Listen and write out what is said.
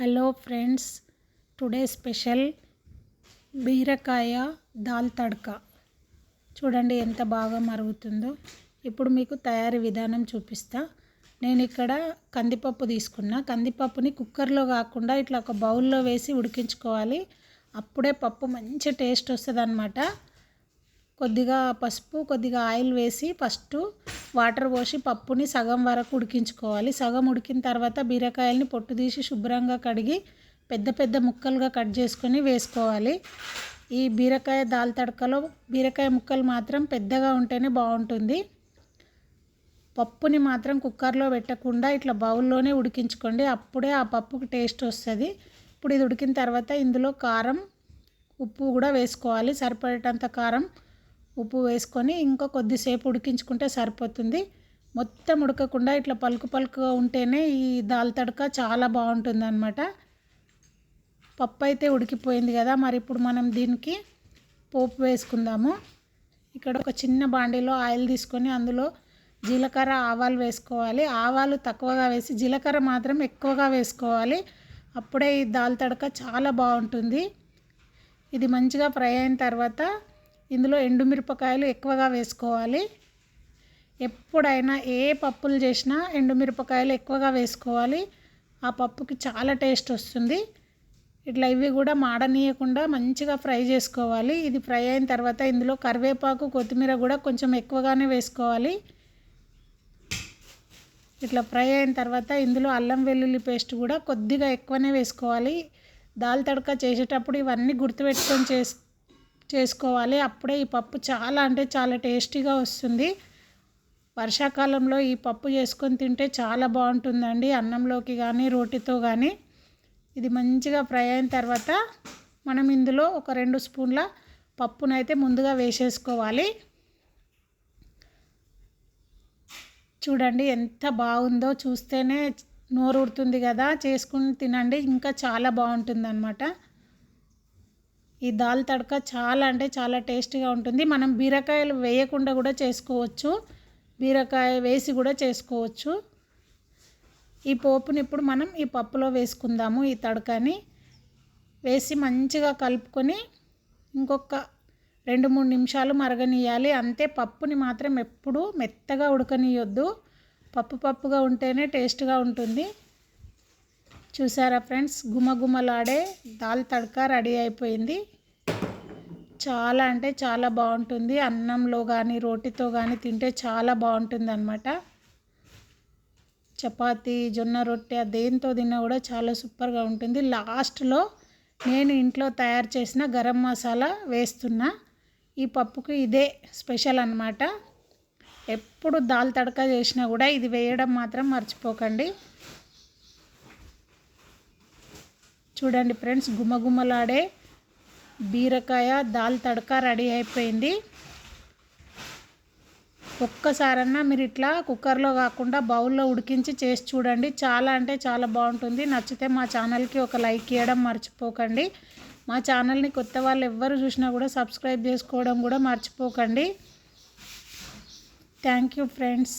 Hello friends today special బీరకాయ దాల్ తడక. చూడండి ఎంత బాగా మరుగుతుందో. ఇప్పుడు మీకు తయారీ విధానం చూపిస్తా. నేను ఇక్కడ కందిపప్పు తీసుకున్నా. కందిపప్పుని కుక్కర్లో కాకుండా ఇట్లా ఒక బౌల్లో వేసి ఉడికించుకోవాలి. అప్పుడే పప్పు మంచి టేస్ట్ వస్తుంది అనమాట కొద్దిగా పసుపు కొద్దిగా ఆయిల్ వేసి ఫస్ట్ వాటర్ పోసి పప్పుని సగం వరకు ఉడికించుకోవాలి. సగం ఉడికిన తర్వాత బీరకాయల్ని పొట్టు తీసి శుభ్రంగా కడిగి పెద్ద పెద్ద ముక్కలుగా కట్ చేసుకొని వేసుకోవాలి. ఈ బీరకాయ దాల్ తడకలో బీరకాయ ముక్కలు మాత్రం పెద్దగా ఉంటేనే బాగుంటుంది. పప్పుని మాత్రం కుక్కర్లో పెట్టకుండా ఇట్లా బౌల్లోనే ఉడికించుకోండి. అప్పుడే ఆ పప్పుకి టేస్ట్ వస్తుంది. ఇప్పుడు ఇది ఉడికిన తర్వాత ఇందులో కారం ఉప్పు కూడా వేసుకోవాలి. సరిపడేటంత కారం ఉప్పు వేసుకొని ఇంకా కొద్దిసేపు ఉడికించుకుంటే సరిపోతుంది. మొత్తం ఉడకకుండా ఇట్లా పలుకు పలుకుగా ఉంటేనే ఈ దాల్ తడక చాలా బాగుంటుంది అనమాట పప్పు అయితే ఉడికిపోయింది కదా మరి ఇప్పుడు మనం దీనికి పోపు వేసుకుందాము. ఇక్కడ ఒక చిన్న బాండీలో ఆయిల్ తీసుకొని అందులో జీలకర్ర ఆవాలు వేసుకోవాలి. ఆవాలు తక్కువగా వేసి జీలకర్ర మాత్రం ఎక్కువగా వేసుకోవాలి. అప్పుడే ఈ దాల్ తడక చాలా బాగుంటుంది. ఇది మంచిగా ఫ్రై అయిన తర్వాత ఇందులో ఎండుమిరపకాయలు ఎక్కువగా వేసుకోవాలి. ఎప్పుడైనా ఏ పప్పులు చేసినా ఎండుమిరపకాయలు ఎక్కువగా వేసుకోవాలి. ఆ పప్పుకి చాలా టేస్ట్ వస్తుంది. ఇట్లా ఇవి కూడా మాడనీయకుండా మంచిగా ఫ్రై చేసుకోవాలి. ఇది ఫ్రై అయిన తర్వాత ఇందులో కరివేపాకు కొత్తిమీర కూడా కొంచెం ఎక్కువగానే వేసుకోవాలి. ఇట్లా ఫ్రై అయిన తర్వాత ఇందులో అల్లం వెల్లుల్లి పేస్ట్ కూడా కొద్దిగా ఎక్కువనే వేసుకోవాలి. దాల్ తడక చేసేటప్పుడు ఇవన్నీ గుర్తుపెట్టుకొని చేసి చేసుకోవాలి. అప్పుడే ఈ పప్పు చాలా అంటే చాలా టేస్టీగా వస్తుంది. వర్షాకాలంలో ఈ పప్పు చేసుకొని తింటే చాలా బాగుంటుందండి. అన్నంలోకి కానీ రోటితో కానీ ఇది మంచిగా ఫ్రై అయిన తర్వాత మనం ఇందులో ఒక రెండు స్పూన్ల పప్పునైతే ముందుగా వేసేసుకోవాలి. చూడండి ఎంత బాగుందో. చూస్తేనే నోరు ఉడుతుంది కదా. చేసుకుని తినండి. ఇంకా చాలా బాగుంటుంది ఈ దాల్ తడక చాలా అంటే చాలా టేస్టీగా ఉంటుంది. మనం బీరకాయలు వేయకుండా కూడా చేసుకోవచ్చు. బీరకాయ వేసి కూడా చేసుకోవచ్చు. ఈ పోపుని ఇప్పుడు మనం ఈ పప్పులో వేసుకుందాము ఈ తడకని. వేసి మంచిగా కలుపుకొని ఇంకొక రెండు మూడు నిమిషాలు మరగనియాలి. అంతే పప్పుని మాత్రం ఎప్పుడూ మెత్తగా ఉడకనియొద్దు. పప్పు పప్పుగా ఉంటేనే టేస్ట్గా ఉంటుంది. చూసారా ఫ్రెండ్స్? గుమగుమలాడే దాల్ తడక రెడీ అయిపోయింది. చాలా అంటే చాలా బాగుంటుంది. అన్నంలో కానీ రోటితో కానీ తింటే చాలా బాగుంటుంది అనమాట చపాతి జొన్న రొట్టె దేంతో తిన్నా కూడా చాలా సూపర్గా ఉంటుంది. లాస్ట్లో నేను ఇంట్లో తయారు చేసిన గరం మసాలా వేస్తున్నా. ఈ పప్పుకి ఇదే స్పెషల్ అనమాట ఎప్పుడు దాల్ తడక చేసినా కూడా ఇది వేయడం మాత్రం మర్చిపోకండి. చూడండి ఫ్రెండ్స్ గుమగుమలాడే బీరకాయ దాల్ తడక రెడీ అయిపోయింది. ఒక్కసారన్నా మీరు ఇట్లా కుక్కర్లో కాకుండా బౌల్లో ఉడికించి చేసి చూడండి. చాలా అంటే చాలా బాగుంటుంది. నచ్చితే మా ఛానల్కి ఒక లైక్ ఇవ్వడం మర్చిపోకండి. మా ఛానల్ని కొత్త వాళ్ళు ఎవ్వరు చూసినా కూడా సబ్స్క్రైబ్ చేసుకోవడం కూడా మర్చిపోకండి. Thank you friends.